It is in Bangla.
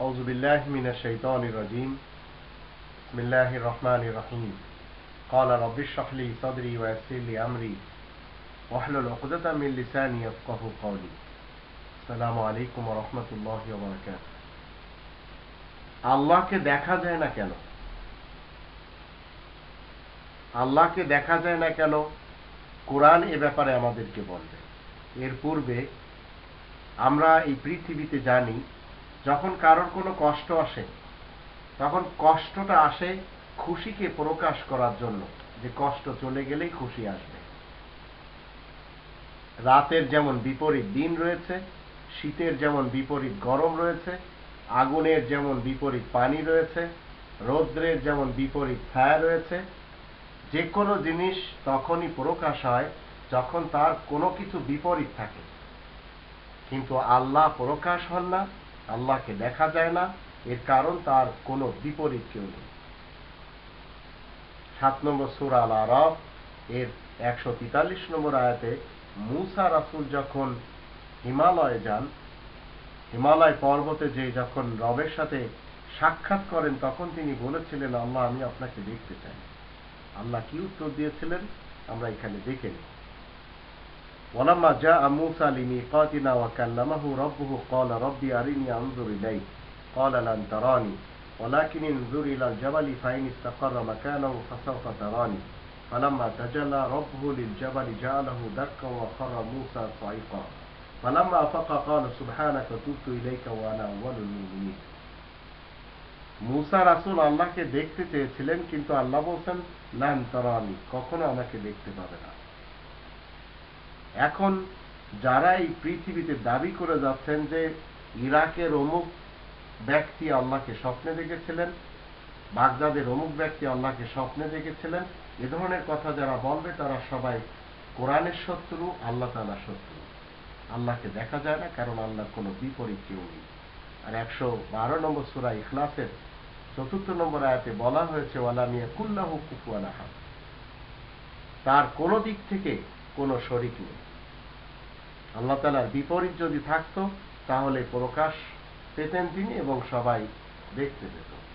أعوذ بالله من الشيطان الرجيم بسم الله الرحمن الرحيم قال رب اشرح لي صدري ويسر لي أمري واحلل عقدة من لساني يفقه قولي السلام عليكم ورحمة الله وبركاته আল্লাহকে দেখা যায় না কেন আল্লাহকে দেখা যায় না কেন কোরআন এ ব্যাপারে আমাদেরকে বলবে এর পূর্বে আমরা এই পৃথিবীতে জানি যখন কারোর কোনো কষ্ট আসে, তখন কষ্টটা আসে খুশিকে প্রকাশ করার জন্য, যে কষ্ট চলে গেলেই খুশি আসবে। রাতের যেমন বিপরীত দিন রয়েছে, শীতের যেমন বিপরীত গরম রয়েছে, আগুনের যেমন বিপরীত পানি রয়েছে, রৌদ্রের যেমন বিপরীত ছায়া রয়েছে, যে কোনো জিনিস তখনই প্রকাশ হয় যখন তার কোনো কিছু বিপরীত থাকে। কিন্তু আল্লাহ প্রকাশ হন না আল্লাহকে দেখা যায় না, এর কারণ তার কোনো বিপরীত কেউ নেই। সাত নম্বর সুর আল আরব এর একশো তেতাল্লিশ নম্বর আয়াতে মুসা রাসুল যখন হিমালয়ে যান, হিমালয় পর্বতে যে যখন রবের সাথে সাক্ষাৎ করেন, তখন তিনি বলেছিলেন, আল্লাহ, আমি আপনাকে দেখতে চাই। আল্লাহ কি উত্তর দিয়েছিলেন? আমরা এখানে দেখে নিই। ولما جاء موسى لميقاتنا وكلمه ربه قال ربي أرني أنظر إليك قال لن تراني ولكن انظر إلى الجبل فإن استقر مكانه فسوف تراني فلما تجلى ربه للجبل جعله دكا وخر موسى صعيقا فلما أفق قال سبحانك تبت إليك وأنا أول المؤمنين মুসা রাসুল আল্লাহকে দেখতে চেয়েছিলেন কিন্তু আল্লাহ বলছেন লান তারানি কখনো আমাকে দেখতে পাবে না এখন যারা এই পৃথিবীতে দাবি করে যাচ্ছেন যে ইরাকের অমুক ব্যক্তি আল্লাহকে স্বপ্নে দেখেছিলেন, বাগদাদের অমুক ব্যক্তি আল্লাহকে স্বপ্নে দেখেছিলেন, এ ধরনের কথা যারা বলবে তারা সবাই কোরআনের শত্রু, আল্লাহ তালা শত্রু। আল্লাহকে দেখা যায় না, কারণ আল্লাহর কোনো বিপরীত কেউ নেই। আর একশো বারো নম্বর সুরা ইখলাসের চতুর্থ নম্বর আয়াতে বলা হয়েছে ওয়ালামিয়া কুল্লাহ কুফুয়ালাহা তার কোনো দিক থেকে কোনো শরিক নেই। আল্লাহ তালার বিপরীত যদি থাকতো, তাহলে প্রকাশ পেতেন তিনি এবং সবাই দেখতে পেত।